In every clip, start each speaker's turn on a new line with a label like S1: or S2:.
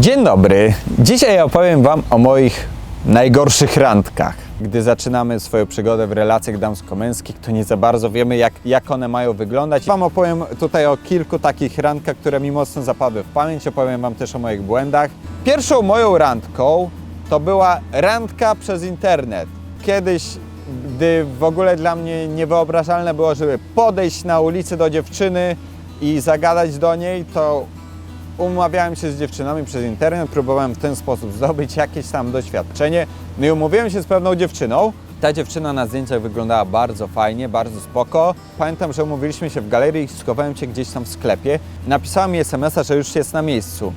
S1: Dzień dobry. Dzisiaj opowiem Wam o moich najgorszych randkach. Gdy zaczynamy swoją przygodę w relacjach damsko-męskich, to nie za bardzo wiemy, jak, jak one mają wyglądać. Wam opowiem tutaj o kilku takich randkach, które mi mocno zapadły w pamięć. Opowiem Wam też o moich błędach. Pierwszą moją randką to była randka przez internet. Kiedyś, gdy w ogóle dla mnie niewyobrażalne było, żeby podejść na ulicy do dziewczyny i zagadać do niej, to umawiałem się z dziewczynami przez internet, próbowałem w ten sposób zdobyć jakieś tam doświadczenie. No i umówiłem się z pewną dziewczyną. Ta dziewczyna na zdjęciach wyglądała bardzo fajnie, bardzo spoko. Pamiętam, że umówiliśmy się w galerii i schowałem się gdzieś tam w sklepie. Napisała mi SMS-a, że już jest na miejscu.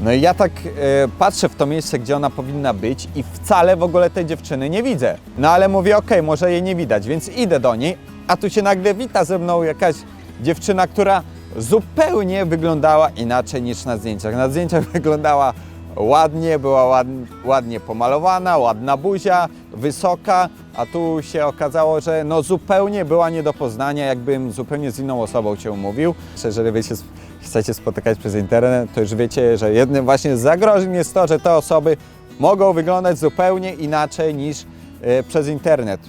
S1: No i ja tak e, patrzę w to miejsce, gdzie ona powinna być i wcale w ogóle tej dziewczyny nie widzę. No ale mówię, okej, może jej nie widać, więc idę do niej, a tu się nagle wita ze mną jakaś dziewczyna, która zupełnie wyglądała inaczej niż na zdjęciach. Na zdjęciach wyglądała ładnie, była ładnie, ładnie pomalowana, ładna buzia, wysoka, a tu się okazało, że no zupełnie była nie do poznania, jakbym zupełnie z inną osobą się umówił. Jeżeli sp- chcecie spotykać przez internet, to już wiecie, że jednym właśnie z zagrożeń jest to, że te osoby mogą wyglądać zupełnie inaczej niż e, przez internet.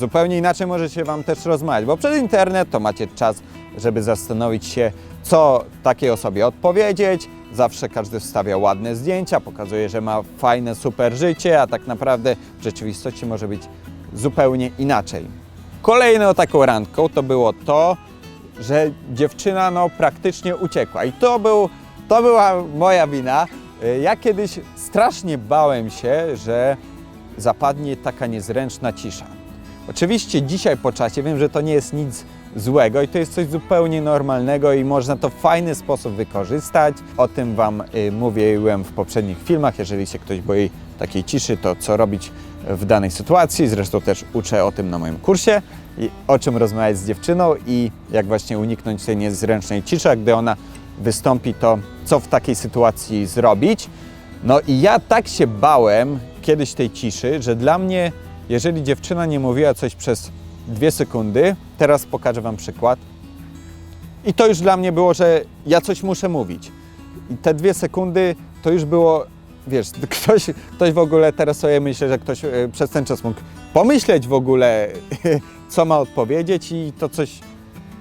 S1: Zupełnie inaczej może się Wam też rozmawiać, bo przez internet to macie czas, żeby zastanowić się, co takiej osobie odpowiedzieć. Zawsze każdy wstawia ładne zdjęcia, pokazuje, że ma fajne, super życie, a tak naprawdę w rzeczywistości może być zupełnie inaczej. Kolejną taką randką to było to, że dziewczyna no, praktycznie uciekła. I to, był, to była moja wina. Ja kiedyś strasznie bałem się, że zapadnie taka niezręczna cisza. Oczywiście dzisiaj po czasie wiem, że to nie jest nic złego i to jest coś zupełnie normalnego i można to w fajny sposób wykorzystać. O tym Wam y, mówiłem w poprzednich filmach. Jeżeli się ktoś boi takiej ciszy, to co robić w danej sytuacji. Zresztą też uczę o tym na moim kursie, o czym rozmawiać z dziewczyną i jak właśnie uniknąć tej niezręcznej ciszy, a gdy ona wystąpi, to co w takiej sytuacji zrobić. No i ja tak się bałem kiedyś tej ciszy, że dla mnie, jeżeli dziewczyna nie mówiła coś przez dwie sekundy, teraz pokażę Wam przykład. I to już dla mnie było, że ja coś muszę mówić. I te dwie sekundy to już było, wiesz, ktoś, ktoś w ogóle teraz sobie myślę, że ktoś e, przez ten czas mógł pomyśleć w ogóle, co ma odpowiedzieć i to coś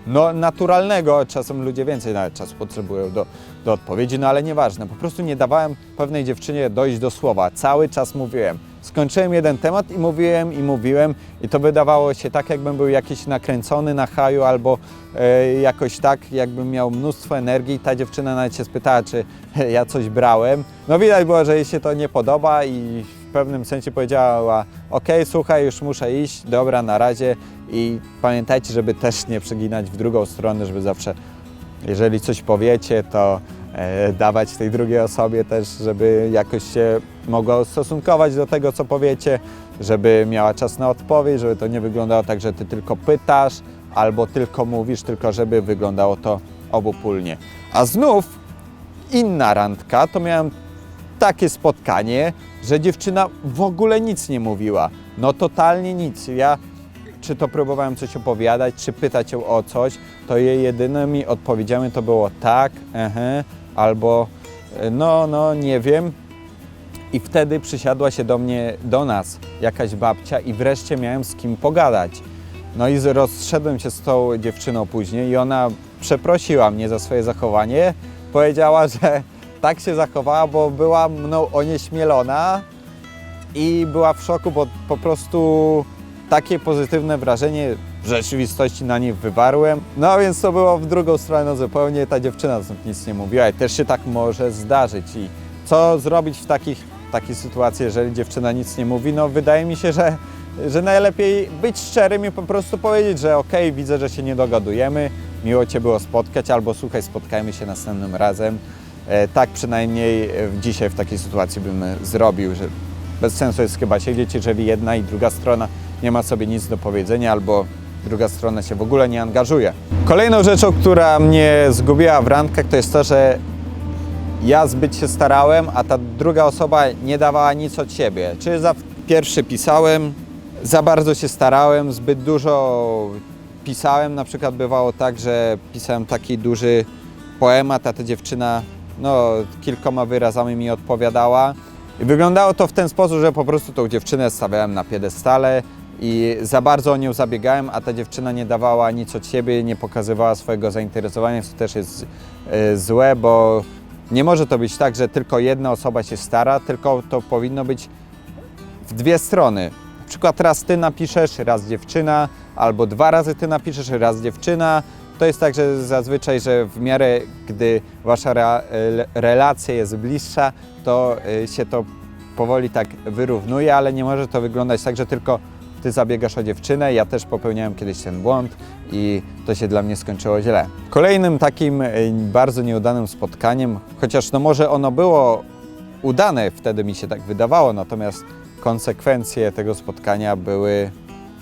S1: no, naturalnego. Czasem ludzie więcej nawet czasu potrzebują do, do odpowiedzi, no ale nieważne. Po prostu nie dawałem pewnej dziewczynie dojść do słowa. Cały czas mówiłem. Skończyłem jeden temat i mówiłem i mówiłem i to wydawało się tak, jakbym był jakiś nakręcony na haju albo e, jakoś tak, jakbym miał mnóstwo energii. Ta dziewczyna nawet się spytała, czy ja coś brałem. No widać było, że jej się to nie podoba i w pewnym sensie powiedziała, ok, słuchaj, już muszę iść, dobra, na razie i pamiętajcie, żeby też nie przeginać w drugą stronę, żeby zawsze, jeżeli coś powiecie, to e, dawać tej drugiej osobie też, żeby jakoś się mogła ustosunkować do tego, co powiecie, żeby miała czas na odpowiedź, żeby to nie wyglądało tak, że ty tylko pytasz albo tylko mówisz, tylko żeby wyglądało to obopólnie. A znów inna randka, to miałem takie spotkanie, że dziewczyna w ogóle nic nie mówiła. No totalnie nic. Ja czy to próbowałem coś opowiadać, czy pytać ją o coś, to jej jedynymi odpowiedziami to było tak, ehe, albo e, no, no, nie wiem. I wtedy przysiadła się do mnie, do nas jakaś babcia i wreszcie miałem z kim pogadać. No i rozszedłem się z tą dziewczyną później i ona przeprosiła mnie za swoje zachowanie. Powiedziała, że tak się zachowała, bo była mną onieśmielona i była w szoku, bo po prostu takie pozytywne wrażenie w rzeczywistości na niej wywarłem. No więc to było w drugą stronę zupełnie. Ta dziewczyna znów nic nie mówiła i też się tak może zdarzyć. I co zrobić w takich, takiej sytuacji, jeżeli dziewczyna nic nie mówi? No wydaje mi się, że, że najlepiej być szczerym i po prostu powiedzieć, że okej, widzę, że się nie dogadujemy, miło Cię było spotkać, albo słuchaj, spotkajmy się następnym razem. E, tak przynajmniej e, dzisiaj w takiej sytuacji bym e, zrobił, że bez sensu jest chyba siedzieć, jeżeli jedna i druga strona nie ma sobie nic do powiedzenia, albo druga strona się w ogóle nie angażuje. Kolejną rzeczą, która mnie zgubiła w randkach, to jest to, że ja zbyt się starałem, a ta druga osoba nie dawała nic od siebie. Czy za pierwszy pisałem, za bardzo się starałem, zbyt dużo pisałem. Na przykład bywało tak, że pisałem taki duży poemat, a ta dziewczyna no, kilkoma wyrazami mi odpowiadała. I wyglądało to w ten sposób, że po prostu tą dziewczynę stawiałem na piedestale i za bardzo o nią zabiegałem, a ta dziewczyna nie dawała nic od siebie, nie pokazywała swojego zainteresowania, co też jest e, złe, bo nie może to być tak, że tylko jedna osoba się stara, tylko to powinno być w dwie strony. Na przykład raz ty napiszesz, raz dziewczyna, albo dwa razy ty napiszesz, raz dziewczyna. To jest tak, że zazwyczaj, że w miarę gdy wasza relacja jest bliższa, to e, się to powoli tak wyrównuje, ale nie może to wyglądać tak, że tylko ty zabiegasz o dziewczynę. Ja też popełniałem kiedyś ten błąd i to się dla mnie skończyło źle. Kolejnym takim e, bardzo nieudanym spotkaniem, chociaż no może ono było udane, wtedy mi się tak wydawało, natomiast konsekwencje tego spotkania były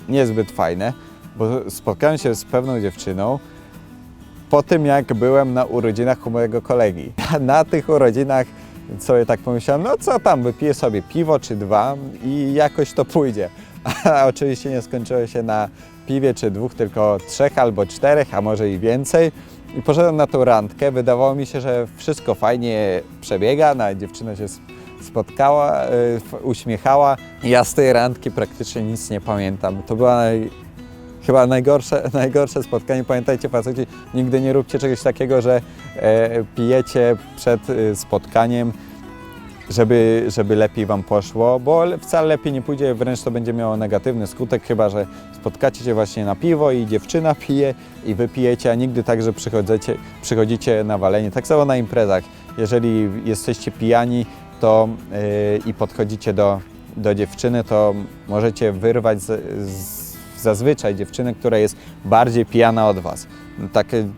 S1: niezbyt fajne, bo spotkałem się z pewną dziewczyną po tym, jak byłem na urodzinach u mojego kolegi. Na tych urodzinach sobie tak pomyślałem, no co tam, wypiję sobie piwo czy dwa i jakoś to pójdzie. Oczywiście nie skończyło się na piwie czy dwóch, tylko trzech albo czterech, a może i więcej. I poszedłem na tą randkę. Wydawało mi się, że wszystko fajnie przebiega. Na dziewczyna się spotkała, y, uśmiechała. Ja z tej randki praktycznie nic nie pamiętam. To była naj, chyba najgorsze, najgorsze spotkanie. Pamiętajcie, faceci, nigdy nie róbcie czegoś takiego, że e, pijecie przed y, spotkaniem, żeby, żeby lepiej Wam poszło, bo le- wcale lepiej nie pójdzie, wręcz to będzie miało negatywny skutek, chyba że spotkacie się właśnie na piwo i dziewczyna pije i Wy pijecie, a nigdy tak, że przychodzicie, przychodzicie na walenie. Tak samo na imprezach. Jeżeli jesteście pijani to, yy, i podchodzicie do, do dziewczyny, to możecie wyrwać z, z, zazwyczaj dziewczynę, która jest bardziej pijana od Was. Tak y,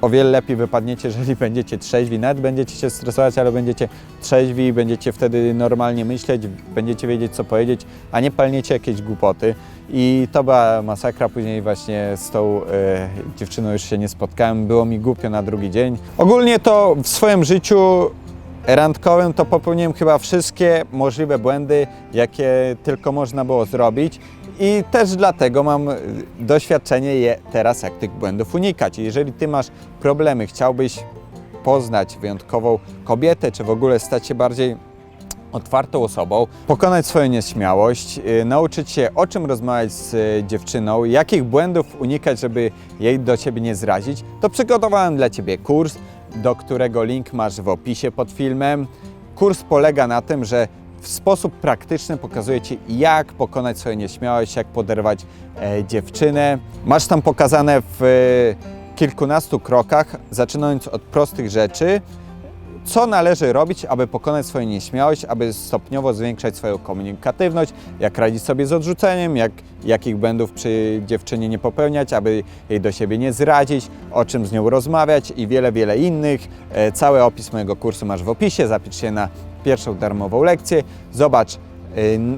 S1: o wiele lepiej wypadniecie, jeżeli będziecie trzeźwi. Nawet będziecie się stresować, ale będziecie trzeźwi, będziecie wtedy normalnie myśleć, będziecie wiedzieć, co powiedzieć, a nie palniecie jakieś głupoty. I to była masakra. Później właśnie z tą e, dziewczyną już się nie spotkałem. Było mi głupio na drugi dzień. Ogólnie to w swoim życiu randkowym to popełniłem chyba wszystkie możliwe błędy, jakie tylko można było zrobić. I też dlatego mam y, doświadczenie je teraz, jak tych błędów unikać. Jeżeli ty masz problemy, chciałbyś poznać wyjątkową kobietę, czy w ogóle stać się bardziej otwartą osobą, pokonać swoją nieśmiałość, yy, nauczyć się o czym rozmawiać z y, dziewczyną, jakich błędów unikać, żeby jej do ciebie nie zrazić, to przygotowałem dla ciebie kurs, do którego link masz w opisie pod filmem. Kurs polega na tym, że w sposób praktyczny pokazuję Ci, jak pokonać swoją nieśmiałość, jak poderwać e, dziewczynę. Masz tam pokazane w e, kilkunastu krokach, zaczynając od prostych rzeczy, co należy robić, aby pokonać swoją nieśmiałość, aby stopniowo zwiększać swoją komunikatywność, jak radzić sobie z odrzuceniem, jak, jakich błędów przy dziewczynie nie popełniać, aby jej do siebie nie zrazić, o czym z nią rozmawiać i wiele, wiele innych. E, Cały opis mojego kursu masz w opisie, zapisz się na pierwszą darmową lekcję, zobacz y,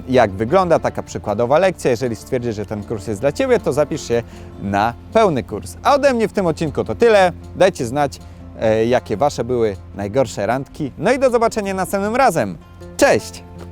S1: jak wygląda taka przykładowa lekcja. Jeżeli stwierdzisz, że ten kurs jest dla Ciebie, to zapisz się na pełny kurs. A ode mnie w tym odcinku to tyle. Dajcie znać, e, jakie Wasze były najgorsze randki. No i do zobaczenia następnym razem. Cześć!